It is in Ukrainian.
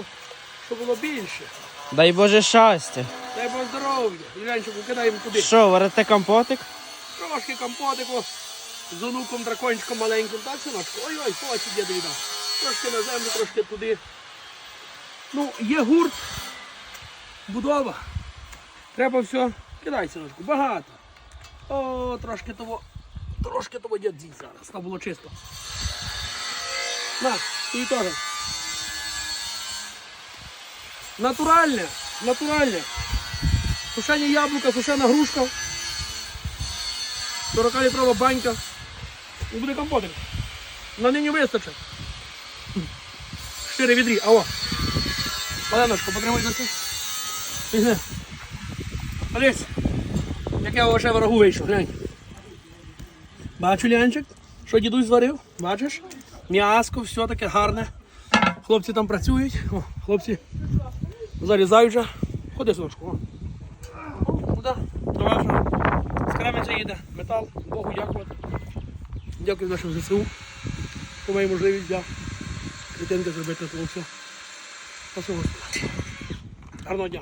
щоб, щоб було більше. Дай Боже щастя. Дай Бог здоров'я. Юлянчику кидаємо туди. Що, варите компотик? Трошки компотику з онуком дракончиком маленьким, так, синочку? Ой-ой, ось діду віддав. Трошки на землю, трошки туди. Ну, є гурт, будова. Треба все. Кидай, синочку, багато. О, трошки того, трошки того дід зараз, щоб було чисто. На, і теж. Натуральне, натуральне. Сушені яблука, сушена грушка. 40 літрова банька. І буде компотик. На нині вистачить. Чотири відрі, а о. Оленочко, покривай за це. Пігни. Олесь, як я вже ворогу вийшов, глянь. Бачу, Лянчик, що дідусь зварив, бачиш? М'яско, все таке гарне. Хлопці там працюють. О, хлопці зарізають вже. Ходи, сонечко. О. Куди? Трава. З Кременця їде метал, Богу дякувати. Дякую нашим ЗСУ, По моїй можливість для клітинки зробити це все. Спасибо. Гарного дня.